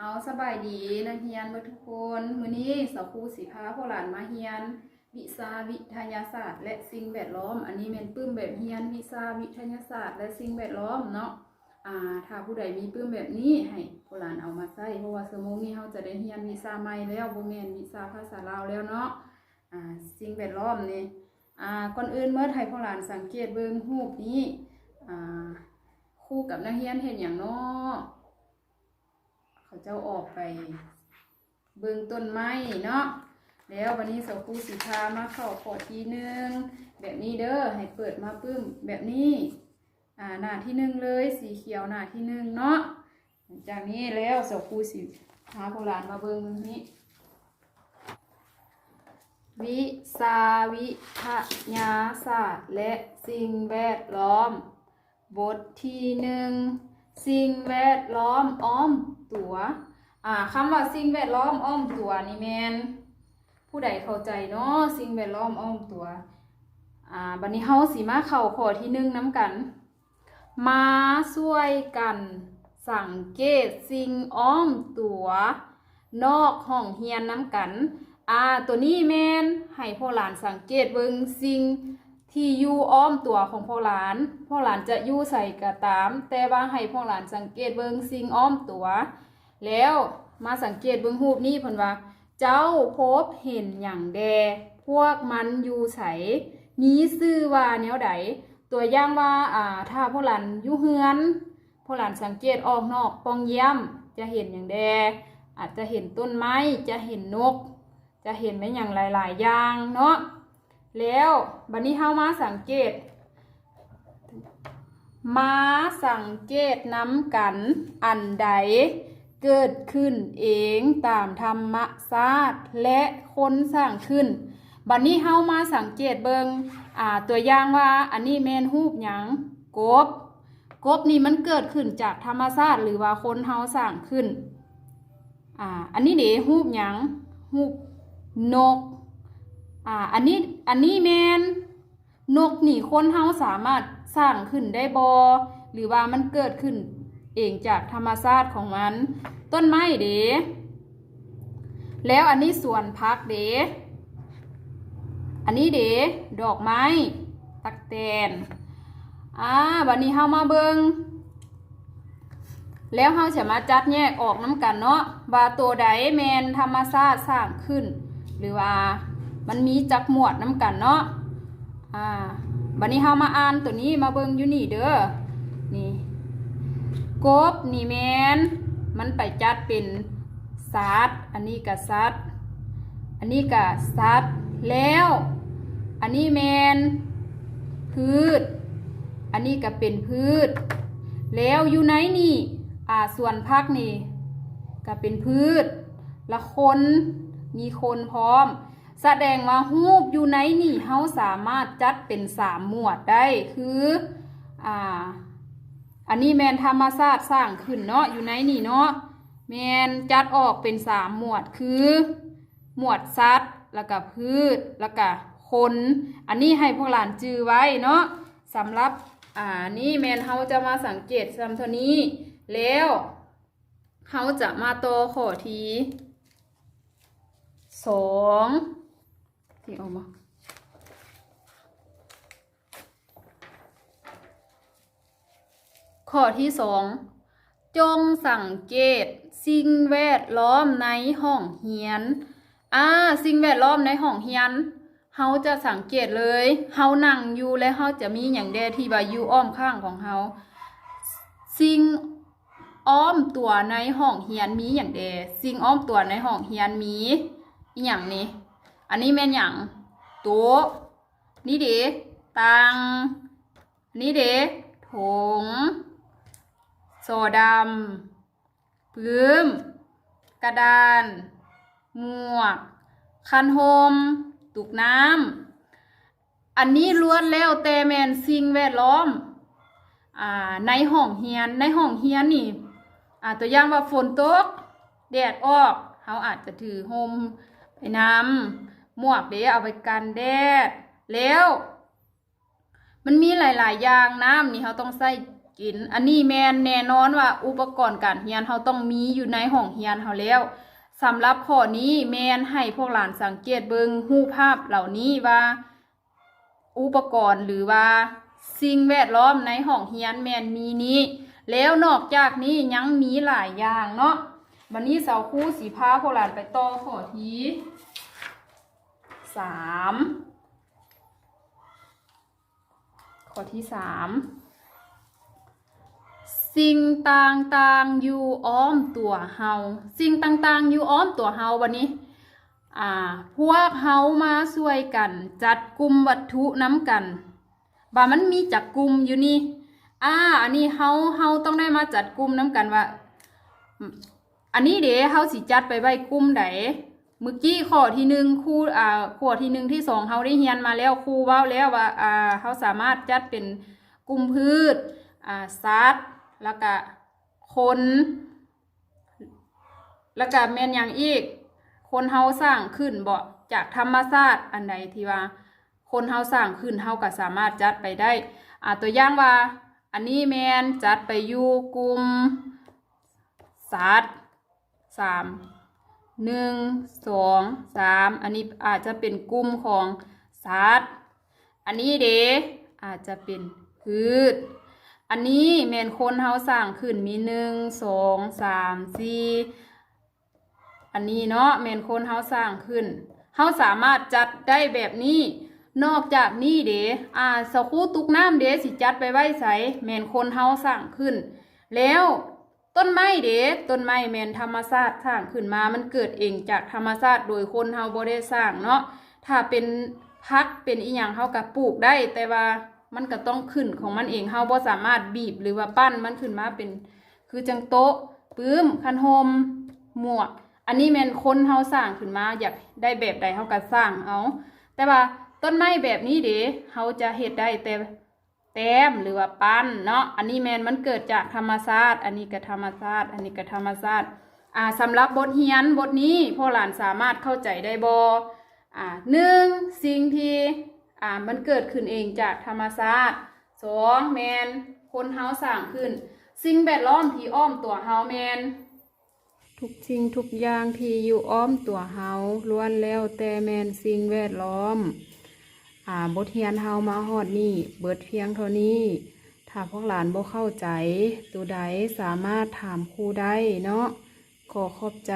เอาสบายดีนักเรียนทุกคนมื้อนี้สาวครูสิพาพวกหลานมาเรียน วิชาวิทยาศาสตร์ และสิ่งแวดล้อม อันนี้แม่นปึ้มแบบเรียนวิชาวิทยาศาสตร์ และสิ่งแวดล้อมเนาะอ่าถ้าผู้ใดมีปึ้มแบบนี้ให้พวกหลานเอามาใช้เพราะว่าสมมตินี้เราจะได้เรียนวิชาใหม่แล้วบ่แม่นวิชาภาษาลาวแล้วเนาะอ่าสิ่งแวดล้อมนี่อ่าก่อนอื่นเมื่อให้พวกหลานสังเกตเบิ่งรูปนี้อ่าคู่กับนักเรียนเห็นอย่างเนาะ เจ้าออกไป เบิ่งต้นไม้เนาะแล้ววันนี้สาวครูสิพามาเข้าขอทีหนึ่งแบบนี้เด้อให้เปิดมาปึ้มแบบนี้อ่าหน้าที่หนึ่งเลยสีเขียวหน้าที่หนึ่งเนาะหลังจากนี้แล้วสาวครูสิพาพวกหลานมาเบิ่งตรงนี้ วิชาวิทยาศาสตร์และสิ่งแวดล้อม บทที่หนึ่ง สิ่งแวดล้อมอ้อมตัวอ่าคำว่าสิ่งแวดล้อมอ้อมตัวนี่แมนผู้ใดเข้าใจเนาะสิ่งแวดล้อมอ้อมตัวอ่าบัดนี้เฮาสิมาเข้าข้อที่หนึ่งน้ำกัน มาช่วยกัน สังเกตสิ่งอ้อมตัว นอกห้องเฮียนน้ำกันอ่าตัวนี้แมนให้พ่อหลานสังเกตเบิ่งสิ่ง ที่อยู่อ้อมตัวของพ่อหลานพ่อหลานจะอยู่ใส่กระตาม แต่ว่าให้พ่อหลานสังเกตเบิ่งสิ่งอ้อมตัว แล้วมาสังเกตเบิ่งรูปนี้เพิ่นว่า เจ้าพบเห็นอย่างแด พวกมันอยู่ใสมีชื่อว่าแนวใดตัวอย่างว่าอ่าถ้าพ่อหลานอยู่เฮือนพ่อหลานสังเกตออกนอกปองเยี่ยมจะเห็นอย่างแด อาจจะเห็นต้นไม้จะเห็นนก จะเห็นไม่อย่างหลาย ๆ อย่างเนาะ แล้วบัดนี้เฮามาสังเกต มาสังเกตน้ำกันอันใดเกิดขึ้นเองตามธรรมชาติและคนสร้างขึ้น บัดนี้เฮามาสังเกตเบิงอ่าตัวอย่างว่าอันนี้แมนรูปหยังกบ กบนี่มันเกิดขึ้นจากธรรมชาติหรือว่าคนเฮาสร้างขึ้นอ่าอันนี้เด้รูปหยังรูปนก อ่า อันนี้ อันนี้แมนนกหนีคนเฮาสามารถสร้างขึ้นได้บอหรือว่ามันเกิดขึ้นเองจากธรรมชาติของมัน ต้นไม้เด้แล้วอันนี้ส่วนพักเด้อันนี้เด้ดอกไม้ ตักแตนอ่าบัดนี้เฮามาเบิงแล้วเฮาจะมาจัดแยกออกน้ำกันเนาะว่าตัวใดแมนธรรมชาติสร้างขึ้น หรือว่า มันมีจักหมวดน้ำกันเนาะอ่าบัดนี้เฮามาอ่านตัวนี้มาเบิ่งอยู่นี่เด้อนี่กบนี่แมนมันไปจัดเป็นสัตว์อันนี้กับสัตว์อันนี้กับสัตว์แล้ว อันนี้แมนพืช อันนี้ก็เป็นพืช แล้วอยู่ไหนนี่อ่าส่วนพักนี่ก็เป็นพืช ละคนมีคนพร้อม แสดงว่ารูปอยู่ในนี่เฮาสามารถจัดเป็นสามหมวดได้คืออ่าอันนี้แมนธรรมชาติสร้างขึ้นเนาะอยู่ในนี่เนาะแมนจัดออกเป็นสามหมวดคือ หมวดสัตว์แล้วก็พืชแล้วก็คน อันนี้ให้พวกหลานจือไว้เนาะสำหรับอ่านี่แมนเฮาจะมาสังเกตซ้ำเท่านี้ แล้วเฮาจะมาโตอขอทีสอง ที่ออกมาข้อที่สองจงสังเกต สิ่งแวดล้อมในห้องเรียนอ่าสิ่งแวดล้อมในห้องเรียนเฮาจะสังเกตเลยเฮานั่งอยู่และเฮาจะมีอย่างแดที่ว่าอยู่อ้อมข้างของเฮาสิ่งอ้อมตัวในห้องเรียนมีอย่างแดสิ่งอ้อมตัวในห้องเรียนมีอย่างนี้ อันนี้แม่นอย่างต๊ะนี่เดตังนี่เดถุงโซดำพื้ม กระดาน หมวก คันโฮมตุกน้ำ อันนี้ล้วนแล้วแต่แมนสิ่งแวดล้อมอในห้องเฮียนในห้องเฮียนนี่ตัวอย่างว่าฝนตก แดดออกเขาอาจจะถือโฮมไปน้ำ หมวกเดี๋ยวเอาไปกันแดด แล้ว มันมีหลาย ๆ อย่างน้ำนี่เขาต้องใส่กิน อันนี้แมนแน่นอนว่าอุปกรณ์การเรียนเฮาต้องมีอยู่ในห้องเรียนเฮาแล้วสำหรับข้อนี้แมนให้พวกหลานสังเกตเบิงรูปภาพเหล่านี้ว่า อุปกรณ์หรือว่าสิ่งแวดล้อมในห้องเรียนแมนมีนี้ แล้วนอกจากนี้ยังมีหลายอย่างเนาะวันนี้สาวคู่สีพาพวกหลานไปต่อข้อที่ สามข้อที่สามสิ่งต่างๆอยู่อ้อมตัวเฮาสิ่งต่างๆอยู่อ้อมตัวเฮาวันนี้อ่าพวกเฮามาช่วยกัน จัดกลุ่มวัตถุน้ำกันบ่ามันมีจักกลุ่มอยู่นี่อ่าอันนี้เฮาเฮาต้องได้มาจัดกลุ่มน้ำกันว่า อันนี้เดี๋ยวเฮาสิจัดไปไว้กลุ่มใด เมื่อกี้ข้อที่หนึ่งครูอ่าข้อที่หนึ่งที่สองเฮาได้เรียนมาแล้วครูว้าแล้วว่าอ่าเฮาสามารถจัดเป็นกลุ่มพืชอ่าสัตว์แล้วก็คนแล้วก็แมนอย่างอีก คนเฮาสร้างขึ้นบ่จากธรรมชาติอันใดที่ว่า คนเฮาสร้างขึ้นเฮาก็สามารถจัดไปได้อ่าตัวอย่างว่า อันนี้แมนจัดไปอยู่กลุ่มสัตว์สาม หนึ่งสองสามอันนี้อาจจะเป็นกลุ่มของสัตว์อันนี้เดอาจจะเป็นพืชอันนี้แมนคนเฮาสร้างขึ้นมีหนึ่งสองสามสี่อันนี้เนาะแมนคนเฮาสร้างขึ้นเฮาสามารถจัดได้แบบนี้นอกจากนี้เดอ่าสกูตุกน้ำเดสิจัดไปไว้ใสแมนคนเฮาสร้างขึ้น แล้ว ต้นไม้เดต้นไม้แมนธรรมชาติสร้างขึ้นมามันเกิดเองจากธรรมชาติโดยคนเฮาบ่ได้สร้างเนาะถ้าเป็นพักเป็นอีหยังเฮาก็ปลูกได้ แต่ว่ามันก็ต้องขึ้นของมันเองเฮาบ่สามารถบีบหรือว่าปั้นมันขึ้นมาเป็น คือจังโต๊ะปื้มคันโฮมหมวก อันนี้แมนคนเฮาสร้างขึ้นมา อยากได้แบบใดเฮาก็สร้างเอาแต่ว่าต้นไม้แบบนี้เด้เฮาจะเฮ็ดได้แต่ แต้มหรือว่าปั้นเนาะอันนี้แมนมันเกิดจากธรรมชาติ อันนี้ก็ธรรมชาติ อันนี้ก็ธรรมชาติอ่าสำหรับบทเรียนบทนี้พ่อหลานสามารถเข้าใจได้บอ่าหนึ่งสิ่งที่อ่ามันเกิดขึ้นเองจากธรรมชาติสองแมนคนเฮาสร้างขึ้น สิ่งแวดล้อมที่อ้อมตัวเฮาแมนทุกสิ่งทุกอย่างที่อยู่อ้อมตัวเฮาล้วนแล้วแต่แมนสิ่งแวดล้อม อ่าบทเรียนเฮามาฮอดนี่เบิดเพียงเท่านี้ ถ้าพวกหลานบ่เข้าใจ ตัวใดสามารถถามครูได้เนาะขอขอบใจ